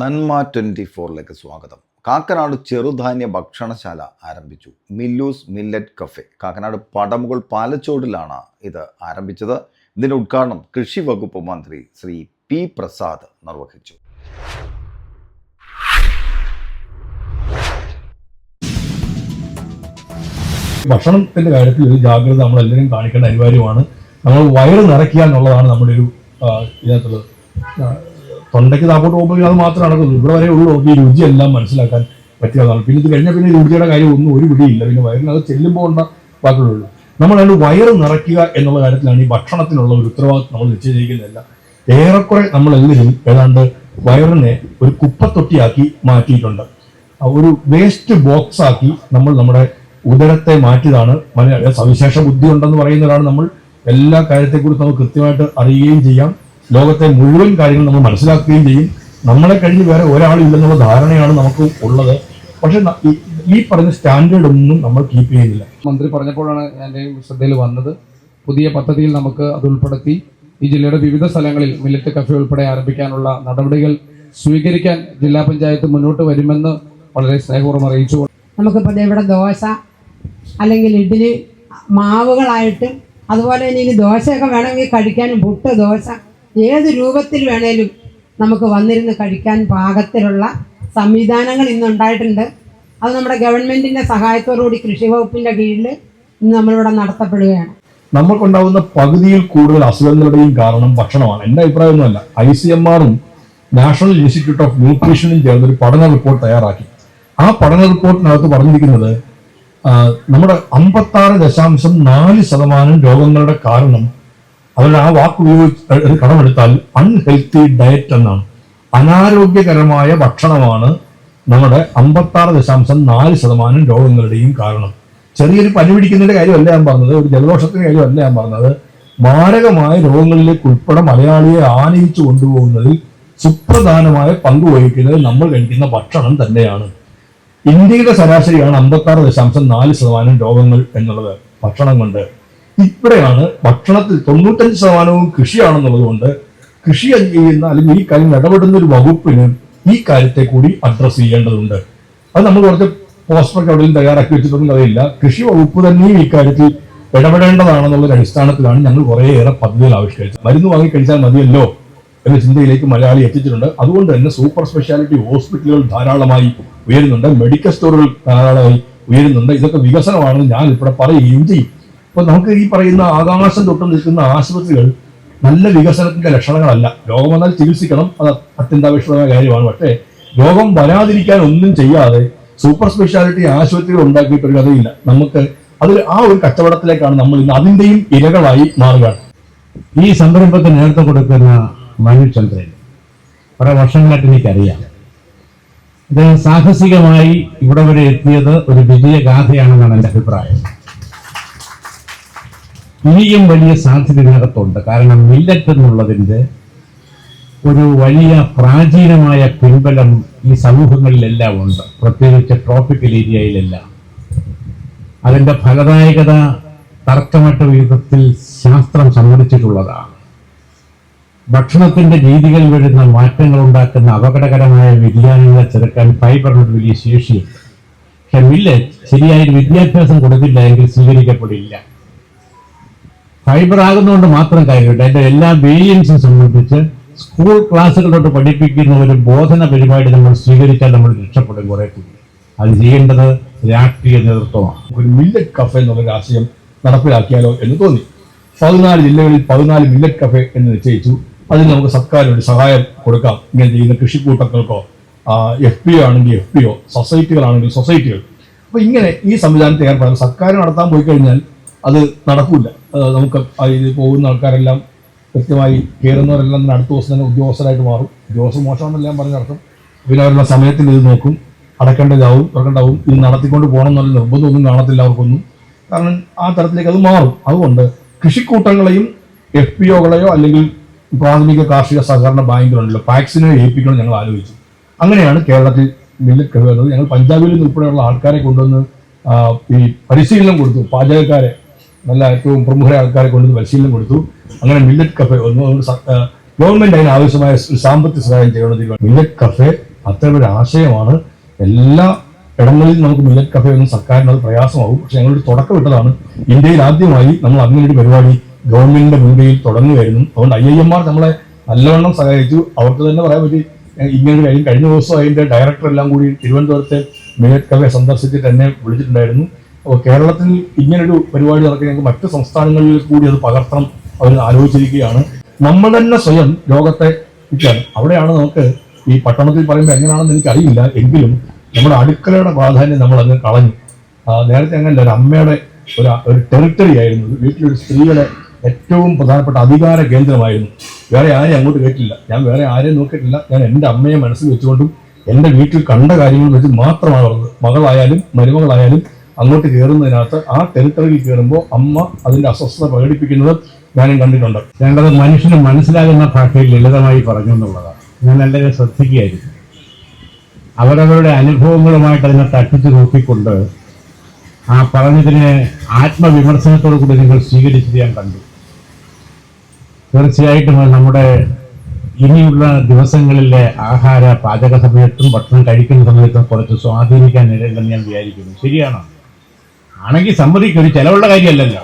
നന്മ ട്വന്റി ഫോറിലേക്ക് സ്വാഗതം. കാക്കനാട് ചെറുധാന്യ ഭക്ഷണശാല ആരംഭിച്ചു. Milloos millet cafe. Kakkanad Padamugal പാലച്ചോടിലാണ് ഇത് ആരംഭിച്ചത്. ഇതിന്റെ ഉദ്ഘാടനം കൃഷി വകുപ്പ് മന്ത്രി ശ്രീ പി പ്രസാദ് നിർവഹിച്ചു. ഭക്ഷണത്തിന്റെ കാര്യത്തിൽ ഒരു ജാഗ്രത നമ്മൾ എല്ലാവരും കാണിക്കേണ്ട അനിവാര്യമാണ്. നമ്മൾ വയറ് നിറയ്ക്കുക എന്നുള്ളതാണ് നമ്മുടെ ഒരു ഇതിനകത്തുള്ളത്. തൊണ്ടയ്ക്ക് താപ്പോട്ട് പോകുമ്പോൾ അത് മാത്രമേ നടക്കുന്നു ഇവിടെ വരെ ഉള്ളൂ. ഈ രുചിയെല്ലാം മനസ്സിലാക്കാൻ പറ്റിയതാണ് പിന്നെ ഇത് കഴിഞ്ഞാൽ പിന്നെ രുചിയുടെ കാര്യം ഒന്നും ഒരു പിടിയില്ല. പിന്നെ വയറിനകത്ത് ചെല്ലുമ്പോൾ ഉണ്ട വാക്കുകളുള്ളൂ നമ്മൾ അതിന് വയറ് നിറയ്ക്കുക എന്നുള്ള കാര്യത്തിലാണ് ഈ ഭക്ഷണത്തിനുള്ള ഒരു ഉത്തരവാദിത്വം നമ്മൾ നിശ്ചയിച്ചിരിക്കുന്നില്ല ഏറെക്കുറെ നമ്മൾ എന്തിനും ഏതാണ്ട് വയറിനെ ഒരു കുപ്പത്തൊട്ടിയാക്കി മാറ്റിയിട്ടുണ്ട്. ഒരു വേസ്റ്റ് ബോക്സ് ആക്കി നമ്മൾ നമ്മുടെ ഉദരത്തെ മാറ്റിയതാണ്. മലയാള സവിശേഷ ബുദ്ധി ഉണ്ടെന്ന് പറയുന്നവരാണ് നമ്മൾ. എല്ലാ കാര്യത്തെക്കുറിച്ച് നമുക്ക് കൃത്യമായിട്ട് അറിയുകയും ചെയ്യാം. ലോകത്തെ മുഴുവൻ കാര്യങ്ങൾ നമ്മൾ മനസ്സിലാക്കുകയും ചെയ്യും. നമ്മളെ കഴിഞ്ഞ് വേറെ ഒരാളില്ലെന്നുള്ള ധാരണയാണ് നമുക്ക് ഉള്ളത്. പക്ഷെ ഈ- ഈ പറഞ്ഞ സ്റ്റാൻഡേർഡ് ഒന്നും നമ്മൾ കീപ്പ് ചെയ്യുന്നില്ല. മന്ത്രി പറഞ്ഞപ്പോഴാണ് എന്റെ ശ്രദ്ധയിൽ വന്നത്. പുതിയ പദ്ധതിയിൽ നമുക്ക് അത് ഉൾപ്പെടുത്തി. ഈ ജില്ലയുടെ വിവിധ സ്ഥലങ്ങളിൽ മില്ലറ്റ് കഫേ ഉൾപ്പെടെ ആരംഭിക്കാനുള്ള നടപടികൾ സ്വീകരിക്കാൻ ജില്ലാ പഞ്ചായത്ത് മുന്നോട്ട് വരുമെന്ന് വളരെ സ്നേഹപൂർവം അറിയിച്ചു. നമുക്കിപ്പോൾ ഇവിടെ ദോശ അല്ലെങ്കിൽ ഇഡ്ഡലി മാവുകളായിട്ട് അതുപോലെ തന്നെ ഇനി ദോശയൊക്കെ വേണമെങ്കിൽ കഴിക്കാനും പുട്ട് ദോശ. ഏത് രൂപത്തിൽ വേണേലും നമുക്ക് വന്നിരുന്ന് കഴിക്കാൻ പാകത്തിലുള്ള സംവിധാനങ്ങൾ ഇന്നുണ്ടായിട്ടുണ്ട് അത് നമ്മുടെ ഗവൺമെന്റിന്റെ സഹായത്തോടുകൂടി കൃഷി വകുപ്പിന്റെ കീഴിൽ ഇന്ന് നമ്മളിവിടെ നടത്തപ്പെടുകയാണ്. നമ്മൾക്കുണ്ടാവുന്ന പകുതിയിൽ കൂടുതൽ അസുഖങ്ങളുടെയും കാരണം ഭക്ഷണമാണ്. എന്റെ അഭിപ്രായമൊന്നുമല്ല. ഐ സി എം ആറും നാഷണൽ ഇൻസ്റ്റിറ്റ്യൂട്ട് ഓഫ് ന്യൂട്രീഷനും ചേർന്ന് ഒരു പഠന റിപ്പോർട്ട് തയ്യാറാക്കി. ആ പഠന റിപ്പോർട്ടിനകത്ത് പറഞ്ഞിരിക്കുന്നത് നമ്മുടെ അമ്പത്താറ് ദശാംശം നാല് ശതമാനം രോഗങ്ങളുടെ കാരണം അവരുടെ ആ വാക്ക് ഉപയോഗിച്ച് കടമെടുത്താൽ അൺഹെൽത്തി ഡയറ്റ് എന്നാണ്. അനാരോഗ്യകരമായ ഭക്ഷണമാണ് നമ്മുടെ അമ്പത്താറ് ദശാംശം നാല് ശതമാനം രോഗങ്ങളുടെയും കാരണം. ചെറിയൊരു പനി പിടിക്കുന്നതിന്റെ കാര്യമല്ല ഞാൻ പറഞ്ഞത് ഒരു ജലദോഷത്തിന്റെ കാര്യമല്ല ഞാൻ പറഞ്ഞത്. മാരകമായ രോഗങ്ങളിലേക്ക് ഉൾപ്പെടെ മലയാളിയെ ആനയിച്ചു കൊണ്ടുപോകുന്നതിൽ സുപ്രധാനമായ പങ്ക് വഹിക്കുന്നത് നമ്മൾ കഴിക്കുന്ന ഭക്ഷണം തന്നെയാണ്. ഇന്ത്യയുടെ ശരാശരിയാണ് അമ്പത്താറ് ദശാംശം നാല് ശതമാനം രോഗങ്ങൾ എന്നുള്ളത് ഭക്ഷണം കൊണ്ട്. ഇവിടെയാണ് ഭക്ഷണത്തിൽ തൊണ്ണൂറ്റഞ്ച് ശതമാനവും കൃഷിയാണെന്നുള്ളത് കൊണ്ട് കൃഷി ചെയ്യുന്ന അല്ലെങ്കിൽ ഈ കാര്യം ഇടപെടുന്ന ഒരു വകുപ്പിന് ഈ കാര്യത്തെ കൂടി അഡ്രസ്സ് ചെയ്യേണ്ടതുണ്ട്. അത് നമ്മൾ കുറച്ച് പോസ്റ്ററൊക്കെ എവിടെയും തയ്യാറാക്കി വെച്ചിട്ടൊന്നും അറിയില്ല കൃഷി വകുപ്പ് തന്നെയും ഈ കാര്യത്തിൽ ഇടപെടേണ്ടതാണെന്നുള്ള ഒരു അടിസ്ഥാനത്തിലാണ് ഞങ്ങൾ കുറേയേറെ പദ്ധതികൾ ആവിഷ്കരിച്ചത്. മരുന്ന് വാങ്ങി കഴിച്ചാൽ മതിയല്ലോ എന്ന ചിന്തയിലേക്ക് മലയാളി എത്തിച്ചിട്ടുണ്ട്. അതുകൊണ്ട് തന്നെ സൂപ്പർ സ്പെഷ്യാലിറ്റി ഹോസ്പിറ്റലുകൾ ധാരാളമായി ഉയരുന്നുണ്ട്. മെഡിക്കൽ സ്റ്റോറുകൾ ധാരാളമായി ഉയരുന്നുണ്ട്. ഇതൊക്കെ വികസനമാണെന്ന് ഞാൻ ഇവിടെ പറയുകയും ചെയ്യും. അപ്പൊ നമുക്ക് ഈ പറയുന്ന ആകാശം തൊട്ട് നിൽക്കുന്ന ആശുപത്രികൾ നല്ല വികസനത്തിന്റെ ലക്ഷണങ്ങളല്ല. രോഗം വന്നാൽ ചികിത്സിക്കണം. അത് അത്യന്താപേക്ഷിതമായ കാര്യമാണ്. പക്ഷേ രോഗം വരാതിരിക്കാൻ ഒന്നും ചെയ്യാതെ സൂപ്പർ സ്പെഷ്യാലിറ്റി ആശുപത്രികൾ ഉണ്ടാക്കിയിട്ട് ഒരു കഥയില്ല. നമുക്ക് അതിൽ ആ ഒരു കച്ചവടത്തിലേക്കാണ് നമ്മൾ ഇന്ന് അതിന്റെയും ഇരകളായി മാറുകയാണ്. ഈ സംരംഭത്തെ നേതൃത്വം കൊടുക്കുന്ന മനു ചന്ദ്രൻ കുറെ വർഷങ്ങളായിട്ട് എനിക്കറിയാം. അദ്ദേഹം സാഹസികമായി ഇവിടെ വരെ എത്തിയത് ഒരു വിജയഗാഥയാണെന്നാണ് എന്റെ അഭിപ്രായം. ഇനിയും വലിയ സാധ്യത ഇതിനകത്തുണ്ട് കാരണം മില്ലറ്റ് എന്നുള്ളതിന്റെ ഒരു വലിയ പ്രാചീനമായ പിൻബലം ഈ സമൂഹങ്ങളിലെല്ലാം ഉണ്ട്. പ്രത്യേകിച്ച് ട്രോപ്പിക്കൽ ഏരിയയിലെല്ലാം അതിന്റെ ഫലദായകത തർക്കമറ്റ വിധത്തിൽ ശാസ്ത്രം സമ്മതിച്ചിട്ടുള്ളതാണ് ഭക്ഷണത്തിന്റെ രീതികളിൽ വരുന്ന മാറ്റങ്ങൾ ഉണ്ടാക്കുന്ന അപകടകരമായ വ്യതിയാനങ്ങളെ ചെറുക്കാൻ ഫൈബറിനൊരു വലിയ ശേഷിയുണ്ട്. പക്ഷെ മില്ലറ്റ് ശരിയായൊരു വിദ്യാഭ്യാസം കൊടുത്തില്ല എങ്കിൽ സ്വീകരിക്കപ്പെടില്ല. ഫൈബർ ആകുന്നതുകൊണ്ട് മാത്രം കാര്യമില്ല. അതിന്റെ എല്ലാ വേരിയൻസും സംബന്ധിച്ച് സ്കൂൾ ക്ലാസ്സുകളിലോട്ട് പഠിപ്പിക്കുന്ന ഒരു ബോധന പരിപാടി നമ്മൾ സ്വീകരിച്ചാൽ നമ്മൾ രക്ഷപ്പെടും കുറെ കൂടി. അത് ചെയ്യേണ്ടത് രാഷ്ട്രീയ നേതൃത്വമാണ്. ഒരു മില്ലറ്റ് കഫേ എന്നുള്ള ആശയം നടപ്പിലാക്കിയാലോ എന്ന് തോന്നി. പതിനാല് ജില്ലകളിൽ പതിനാല് മില്ലറ്റ് കഫേ എന്ന് നിശ്ചയിച്ചു. അതിന് നമുക്ക് സർക്കാർ ഒരു സഹായം കൊടുക്കാം. ഇങ്ങനെ ചെയ്യുന്ന കൃഷിക്കൂട്ടങ്ങൾക്കോ എഫ് പി ഒ ആണെങ്കിൽ എഫ് പി ഒ സൊസൈറ്റികളാണെങ്കിൽ സൊസൈറ്റികൾ അപ്പോൾ ഇങ്ങനെ ഈ സംവിധാനത്തെ ഏർപ്പെടാം സർക്കാർ നടത്താൻ പോയി കഴിഞ്ഞാൽ അത് നടക്കൂല. അത് നമുക്ക് അതിൽ പോകുന്ന ആൾക്കാരെല്ലാം കൃത്യമായി കയറുന്നവരെല്ലാം അടുത്ത ദിവസം തന്നെ ഉദ്യോഗസ്ഥരായിട്ട് മാറും. ഉദ്യോഗസ്ഥർ മോശമാണെന്നല്ല ഞാൻ പറഞ്ഞ അർത്ഥം. പിന്നെ അവരുടെ സമയത്തിൽ ഇത് നോക്കും അടക്കേണ്ടതാവും തുറക്കേണ്ടാവും ഇത് നടത്തിക്കൊണ്ട് പോകണം എന്നുള്ള നിർബന്ധമൊന്നും കാണത്തില്ല അവർക്കൊന്നും. കാരണം ആ തരത്തിലേക്ക് അത് മാറും. അതുകൊണ്ട് കൃഷിക്കൂട്ടങ്ങളെയും എഫ് പി ഒകളെയോ അല്ലെങ്കിൽ പ്രാഥമിക കാർഷിക സഹകരണ ബാങ്കുകളുണ്ടല്ലോ പാക്സിനെ ഏൽപ്പിക്കണം ഞങ്ങൾ ആലോചിച്ചു. അങ്ങനെയാണ് കേരളത്തിൽ മില്ലറ്റ് കഴിവുന്നത് ഞങ്ങൾ പഞ്ചാബിൽ നിന്ന് ഉൾപ്പെടെയുള്ള ആൾക്കാരെ കൊണ്ടുവന്ന് ഈ പരിശീലനം കൊടുത്തു പാചകക്കാരെ. നല്ല ഏറ്റവും പ്രമുഖരായ ആൾക്കാരെ കൊണ്ടുവന്ന് പരിശീലനം കൊടുത്തു. അങ്ങനെ മില്ലറ്റ് കഫേ ഒന്ന് ഗവൺമെന്റ് അതിന് ആവശ്യമായ സാമ്പത്തിക സഹായം ചെയ്യണമെന്ന് മില്ലറ്റ് കഫേ അത്തരം ഒരു ആശയമാണ്. എല്ലാ ഇടങ്ങളിൽ നമുക്ക് മില്ലറ്റ് കഫേ ഒന്നും സർക്കാരിന് അത് പ്രയാസമാകും. പക്ഷെ ഞങ്ങളൊരു തുടക്കം ഇട്ടതാണ്. ഇന്ത്യയിൽ ആദ്യമായി നമ്മൾ അങ്ങനെ ഒരു പരിപാടി ഗവൺമെന്റിന്റെ മുൻകൈയിൽ തുടങ്ങുകയായിരുന്നു അതുകൊണ്ട് ഐ ഐ എം ആർ നമ്മളെ നല്ലവണ്ണം സഹായിച്ചു. അവർക്ക് തന്നെ പറയാൻ പറ്റി ഇങ്ങനെ കഴിഞ്ഞ ദിവസം അതിന്റെ ഡയറക്ടർ എല്ലാം കൂടി തിരുവനന്തപുരത്തെ മില്ലറ്റ് കഫേ സന്ദർശിച്ചിട്ട് എന്നെ വിളിച്ചിട്ടുണ്ടായിരുന്നു. കേരളത്തിൽ ഇങ്ങനൊരു പരിപാടി നടക്കുകയാണെങ്കിൽ മറ്റു സംസ്ഥാനങ്ങളിൽ കൂടി അത് പകർത്തണം അവർ ആലോചിച്ചിരിക്കുകയാണ്. നമ്മൾ തന്നെ സ്വയം ലോകത്തെ അവിടെയാണ് നമുക്ക് ഈ പട്ടണത്തിൽ പറയുമ്പോൾ എങ്ങനെയാണെന്ന് എനിക്കറിയില്ല. എങ്കിലും നമ്മുടെ അടുക്കളയുടെ പ്രാധാന്യം നമ്മൾ അങ്ങ് കളഞ്ഞു നേരത്തെ അങ്ങനല്ല ഒരു അമ്മയുടെ ഒരു ഒരു ടെറിട്ടറി ആയിരുന്നു. വീട്ടിലൊരു സ്ത്രീയുടെ ഏറ്റവും പ്രധാനപ്പെട്ട അധികാര കേന്ദ്രമായിരുന്നു. വേറെ ആരെയും അങ്ങോട്ട് കേട്ടില്ല. ഞാൻ വേറെ ആരെയും നോക്കിയിട്ടില്ല. ഞാൻ എന്റെ അമ്മയെ മനസ്സിൽ വെച്ചുകൊണ്ടും എന്റെ വീട്ടിൽ കണ്ട കാര്യങ്ങൾ വെച്ച് മാത്രമാണ് പറഞ്ഞത് മകളായാലും മരുമകളായാലും അങ്ങോട്ട് കയറുന്നതിനകത്ത് ആ ടെറിട്ടറിയിൽ കയറുമ്പോൾ അമ്മ അതിന്റെ അസ്വസ്ഥത പ്രകടിപ്പിക്കുന്നത് ഞാനും കണ്ടിട്ടുണ്ട്. ഞങ്ങളത് മനുഷ്യന് മനസ്സിലാകുന്ന ഭാഷയിൽ ലളിതമായി പറഞ്ഞു എന്നുള്ളതാണ്. ഞാൻ നല്ലത് ശ്രദ്ധിക്കുകയായിരുന്നു. അവരവരുടെ അനുഭവങ്ങളുമായിട്ട് അതിനെ തട്ടിച്ചു നോക്കിക്കൊണ്ട് ആ പറഞ്ഞതിനെ ആത്മവിമർശനത്തോടു കൂടി നിങ്ങൾ സ്വീകരിച്ചത് ഞാൻ കണ്ടു. തീർച്ചയായിട്ടും നമ്മുടെ ഇനിയുള്ള ദിവസങ്ങളിലെ ആഹാര പാചക സമയത്തും ഭക്ഷണം കഴിക്കുന്ന സമയത്തും കുറച്ച് സ്വാധീനിക്കാൻ ഇടയുണ്ടെന്ന് ഞാൻ വിചാരിക്കുന്നു. ശരിയാണോ? ആണെങ്കിൽ സമ്മതിക്കും ഒരു ചെലവുള്ള കാര്യമല്ലല്ലോ.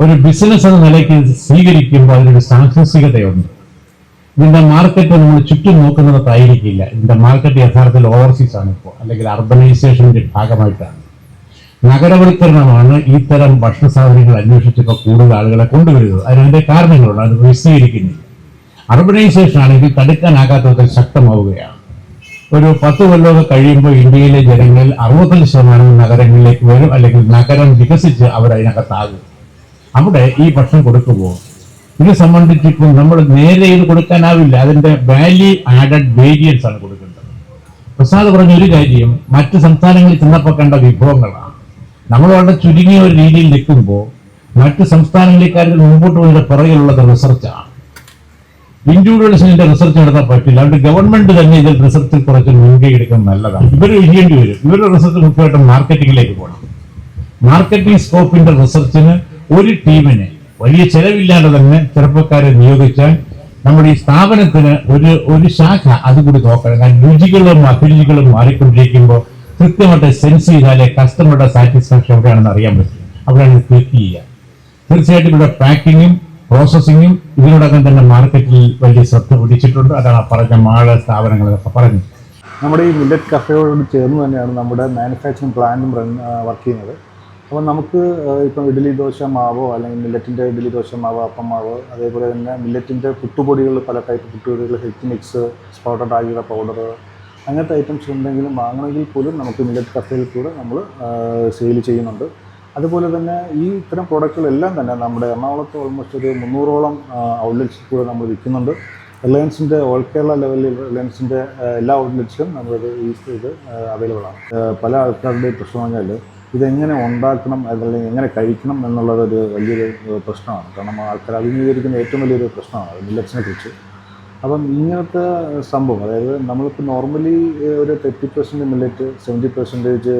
ഒരു ബിസിനസ് എന്ന നിലയ്ക്ക് സ്വീകരിക്കുമ്പോൾ അതിനൊരു സാഹസികതയുണ്ട് ഇതിന്റെ മാർക്കറ്റ് നമ്മൾ ചുറ്റും നോക്കുന്നതായിരിക്കില്ല. ഇതിന്റെ മാർക്കറ്റ് യഥാർത്ഥത്തിൽ ഓവർസീസ് ആണ് ഇപ്പോൾ. അല്ലെങ്കിൽ അർബനൈസേഷന്റെ ഭാഗമായിട്ടാണ്. നഗരവൽക്കരണമാണ് ഇത്തരം ഭക്ഷണ സാധനങ്ങൾ അന്വേഷിച്ചപ്പോൾ കൂടുതൽ ആളുകളെ കൊണ്ടുവരുന്നത്. അതിനെ കാരണങ്ങളുണ്ട്. അത് വിശദീകരിക്കുന്നില്ല. അർബനൈസേഷൻ ആണെങ്കിൽ തടുക്കാനാകാത്ത വിധത്തിൽ ശക്തമാവുകയാണ്. ഒരു പത്ത് കൊല്ലമൊക്കെ കഴിയുമ്പോൾ ഇന്ത്യയിലെ ജനങ്ങളിൽ അറുപത്തഞ്ച് ശതമാനം നഗരങ്ങളിലേക്ക് വരും അല്ലെങ്കിൽ നഗരം വികസിച്ച് അവർ അതിനകത്താകും. അവിടെ ഈ ഭക്ഷണം കൊടുക്കുമ്പോൾ ഇത് സംബന്ധിച്ച് നമ്മൾ നേരെ ഇത് കൊടുക്കാനാവില്ല. അതിന്റെ വാല്യൂ ആഡഡ് വേരിയൻസ് ആണ് കൊടുക്കേണ്ടത്. പ്രസാദ് പറഞ്ഞ ഒരു കാര്യം മറ്റ് സംസ്ഥാനങ്ങളിൽ ചെന്നപ്പോൾ കണ്ട വിഭവങ്ങളാണ്. നമ്മൾ വളരെ ചുരുങ്ങിയ ഒരു രീതിയിൽ നിൽക്കുമ്പോൾ മറ്റ് കാര്യത്തിൽ മുമ്പോട്ട് പോയതിന്റെ പിറകിലുള്ളത് റിസർച്ചാണ് ഇൻഡിവിജ്വൽസിന് ഇതിന്റെ റിസർച്ച് നടത്താൻ പറ്റില്ല. അതുകൊണ്ട് ഗവൺമെന്റ് തന്നെ ഇതിൽ റിസർച്ചിൽ കുറച്ച് മുൻകൈ നല്ലതാണ്. ഇവർ ചെയ്യേണ്ടി വരും. ഇവരുടെ റിസർച്ച് മുഖ്യമായിട്ടും മാർക്കറ്റിംഗിലേക്ക് പോകണം. മാർക്കറ്റിംഗ് സ്കോപ്പിന്റെ റിസർച്ചിന് ഒരു ടീമിനെ വലിയ ചെലവില്ലാതെ തന്നെ ചെറുപ്പക്കാരെ നിയോഗിച്ചാൽ നമ്മുടെ ഈ സ്ഥാപനത്തിന് ഒരു ഒരു ശാഖ അതുകൂടി നോക്കണം. കാരണം രുചികളും അഭിരുചികളും മാറിക്കൊണ്ടിരിക്കുമ്പോൾ കൃത്യമായിട്ട് സെൻസ് ചെയ്താലേ കസ്റ്റമറുടെ സാറ്റിസ്ഫാക്ഷൻ എവിടെയാണെന്ന് അറിയാൻ പറ്റും. അവിടെയാണ് ക്ലിക്ക് ചെയ്യുക. തീർച്ചയായിട്ടും ഇവിടെ പാക്കിങ്ങും പ്രോസസ്സിങ്ങും ഇതിനോടകം തന്നെ മാർക്കറ്റിൽ വലിയ ശ്രദ്ധ പിടിച്ചിട്ടുണ്ട് അതാണ് പറഞ്ഞ മാള സ്ഥാപനങ്ങളൊക്കെ പറഞ്ഞു നമ്മുടെ ഈ മില്ലറ്റ് കഫേയോട് ചേർന്ന് തന്നെയാണ് നമ്മുടെ മാനുഫാക്ചറിങ് പ്ലാന്റും റൺ വർക്ക് ചെയ്യുന്നത്. അപ്പോൾ നമുക്ക് ഇപ്പം ഇഡ്ഡലി ദോശ മാവോ അല്ലെങ്കിൽ മില്ലറ്റിന്റെ ഇഡ്ഡലി ദോശ മാവ് അപ്പം മാവ് അതേപോലെ തന്നെ മില്ലറ്റിന്റെ പുട്ടുപൊടികൾ പല ടൈപ്പ് പുട്ടുപൊടികൾ ഹെൽത്ത് മിക്സ് സ്പൗട്ടഡ് റാഗിയുടെ പൗഡർ അങ്ങനത്തെ ഐറ്റംസ് ഉണ്ടെങ്കിലും വാങ്ങണമെങ്കിൽ പോലും നമുക്ക് മില്ലറ്റ് കഫേയിൽ കൂടെ നമ്മൾ സെയിൽ ചെയ്യുന്നുണ്ട്. അതുപോലെ തന്നെ ഈ ഇത്തരം പ്രോഡക്റ്റുകളെല്ലാം തന്നെ നമ്മുടെ എറണാകുളത്ത് ഓൾമോസ്റ്റ് ഒരു മുന്നൂറോളം ഔട്ട്ലെറ്റ്സിൽ കൂടെ നമ്മൾ വിൽക്കുന്നുണ്ട്. റിലയൻസിന്റെ ഓൾ കേരള ലെവലിൽ റിലയൻസിന്റെ എല്ലാ ഔട്ട്ലെറ്റ്സിലും നമ്മളത് ഈ ഇത് അവൈലബിൾ ആണ്. പല ആൾക്കാരുടെയും പ്രശ്നം പറഞ്ഞാൽ ഇതെങ്ങനെ ഉണ്ടാക്കണം അതല്ലെങ്കിൽ എങ്ങനെ കഴിക്കണം എന്നുള്ളതൊരു വലിയൊരു പ്രശ്നമാണ്. കാരണം ആൾക്കാർ അഭിമുഖീകരിക്കുന്ന ഏറ്റവും വലിയൊരു പ്രശ്നമാണ് മില്ലറ്റ്സിനെ കുറിച്ച്. അപ്പം ഇങ്ങനത്തെ സംഭവം അതായത് നമ്മളിപ്പോൾ നോർമലി ഒരു thirty percent millet seventy percentage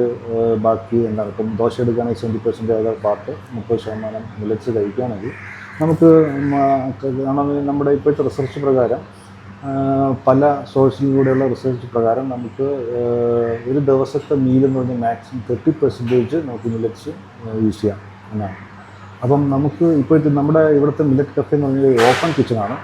ബാക്കി എന്താണ് ഇപ്പം ദോശ എടുക്കുകയാണെങ്കിൽ സെവന്റി പെർസെന്റേജ് പാർട്ട് മുപ്പത് ശതമാനം മില്ലറ്റ്സ് കഴിക്കുകയാണെങ്കിൽ നമുക്ക് നമ്മുടെ ഇപ്പോഴത്തെ റിസർച്ച് പ്രകാരം പല സോഴ്സിലൂടെയുള്ള റിസർച്ച് പ്രകാരം നമുക്ക് ഒരു ദിവസത്തെ മീൽ എന്ന് പറഞ്ഞാൽ മാക്സിമം തേർട്ടി പെർസെന്റേജ് നമുക്ക് മില്ലറ്റ്സ് യൂസ് ചെയ്യാം എന്നാണ്. അപ്പം നമുക്ക് ഇപ്പോഴത്തെ നമ്മുടെ ഇവിടുത്തെ മില്ലറ്റ് കഫേ എന്ന് പറഞ്ഞാൽ ഓപ്പൺ കിച്ചണാണ്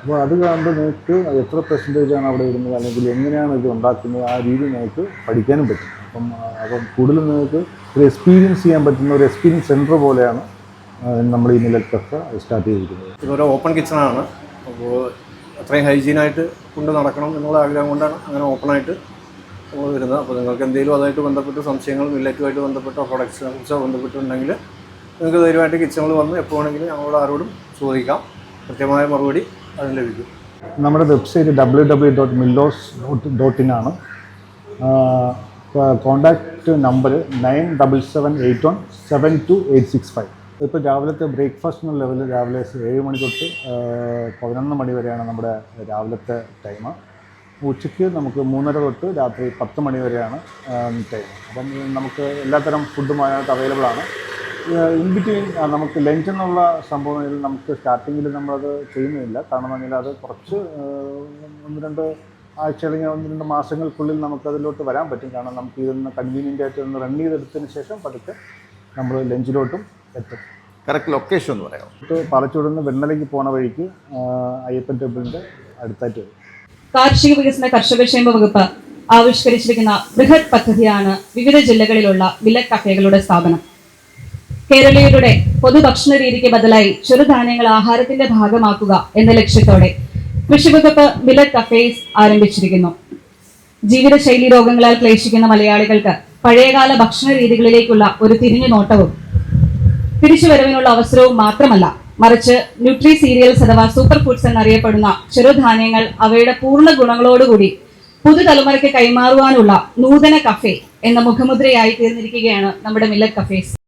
അപ്പോൾ അത് കാണുമ്പോൾ നിങ്ങൾക്ക് എത്ര പെർസെന്റേജ് ആണ് അവിടെ ഇടുന്നത് അല്ലെങ്കിൽ എങ്ങനെയാണ് ഇത് ഉണ്ടാക്കുന്നത്? ആ രീതി നിങ്ങൾക്ക് പഠിക്കാനും പറ്റും. അപ്പം അപ്പം കൂടുതലും നിങ്ങൾക്ക് ഒരു എക്സ്പീരിയൻസ് ചെയ്യാൻ പറ്റുന്ന ഒരു എക്സ്പീരിയൻസ് സെന്റർ പോലെയാണ് നമ്മൾ ഈ നിലക്കൊക്കെ സ്റ്റാർട്ട് ചെയ്തിരിക്കുന്നത്. ഇതൊരു ഓപ്പൺ കിച്ചണാണ് അപ്പോൾ അത്രയും ഹൈജീനായിട്ട് കൊണ്ട് നടക്കണം എന്നുള്ള ആഗ്രഹം കൊണ്ടാണ് അങ്ങനെ ഓപ്പണായിട്ട് നമ്മൾ വരുന്നത്. അപ്പോൾ നിങ്ങൾക്ക് എന്തെങ്കിലും അതുമായിട്ട് ബന്ധപ്പെട്ട് സംശയങ്ങൾ മില്ലറ്റുമായിട്ട് ബന്ധപ്പെട്ട പ്രൊഡക്ട്സിനെ കുറിച്ചോ ബന്ധപ്പെട്ടുണ്ടെങ്കിൽ നിങ്ങൾക്ക് ധൈര്യമായിട്ട് കിച്ചണിൽ വന്ന് എപ്പോൾ വേണമെങ്കിലും ഞങ്ങളോട് ആരോടും ചോദിക്കാം. കൃത്യമായ മറുപടി അതിന് ലഭിക്കും. നമ്മുടെ website W W dot Milloos dot dot in ആണ് contact number nine double seven eight one seven two eight six five ഇപ്പോൾ രാവിലത്തെ ബ്രേക്ക്ഫാസ്റ്റ് ലെവൽ രാവിലെ ഏഴ് മണി തൊട്ട് പതിനൊന്ന് മണി വരെയാണ് നമ്മുടെ രാവിലത്തെ ടൈം ഉച്ചയ്ക്ക് നമുക്ക് മൂന്നര തൊട്ട് രാത്രി പത്ത് മണി വരെയാണ് ടൈം അപ്പം നമുക്ക് എല്ലാത്തരം ഫുഡും അതിനകത്ത് അവൈലബിൾ ആണ്. ഇൻ ബിറ്റ്വീൻ നമുക്ക് ലഞ്ച് എന്നുള്ള സംഭവം ഇതിൽ നമുക്ക് സ്റ്റാർട്ടിങ്ങിൽ നമ്മളത് ചെയ്യുന്നില്ല. കാരണം അങ്ങനെ അത് കുറച്ച് ഒന്ന് രണ്ട് ആഴ്ച അല്ലെങ്കിൽ ഒന്ന് രണ്ട് മാസങ്ങൾക്കുള്ളിൽ നമുക്കതിലോട്ട് വരാൻ പറ്റും. കാരണം നമുക്ക് ഇതൊന്ന് കൺവീനിയന്റ് ആയിട്ട് ഒന്ന് റൺ ചെയ്തെടുത്തതിന് ശേഷം പതുക്കെ നമ്മൾ ലഞ്ചിലോട്ടും എത്തും. കറക്റ്റ് ലൊക്കേഷൻ എന്ന് പറയാം. ഇത് പാലച്ചോട് നിന്ന് വെണ്ണലയ്ക്ക് പോണ വഴിക്ക് അയ്യപ്പൻ ടെമ്പിളിന്റെ അടുത്തായിട്ട് വരും. കാർഷിക വികസന കർഷകക്ഷേമ വകുപ്പ് ആവിഷ്കരിച്ചിരിക്കുന്ന ബൃഹത് പദ്ധതിയാണ് വിവിധ ജില്ലകളിലുള്ള വില കഫേകളുടെ സ്ഥാപനം. കേരളീയരുടെ പൊതുഭക്ഷണ രീതിക്ക് ബദലായി ചെറുധാന്യങ്ങൾ ആഹാരത്തിന്റെ ഭാഗമാക്കുക എന്ന ലക്ഷ്യത്തോടെ കൃഷിവകുപ്പ് മില്ലറ്റ് കഫേസ് ആരംഭിച്ചിരിക്കുന്നു. ജീവിതശൈലി രോഗങ്ങളാൽ ക്ലേശിക്കുന്ന മലയാളികൾക്ക് പഴയകാല ഭക്ഷണ രീതികളിലേക്കുള്ള ഒരു തിരിഞ്ഞു നോട്ടവും തിരിച്ചുവരവിനുള്ള അവസരവും മാത്രമല്ല മറിച്ച് ന്യൂട്രി സീരിയൽസ് അഥവാ സൂപ്പർ ഫുഡ്സ് എന്നറിയപ്പെടുന്ന ചെറുധാന്യങ്ങൾ അവയുടെ പൂർണ ഗുണങ്ങളോടുകൂടി പുതുതലമുറയ്ക്ക് കൈമാറുവാനുള്ള നൂതന കഫേ എന്ന മുഖമുദ്രയായി തീർന്നിരിക്കുകയാണ് നമ്മുടെ മില്ലറ്റ് കഫേസ്.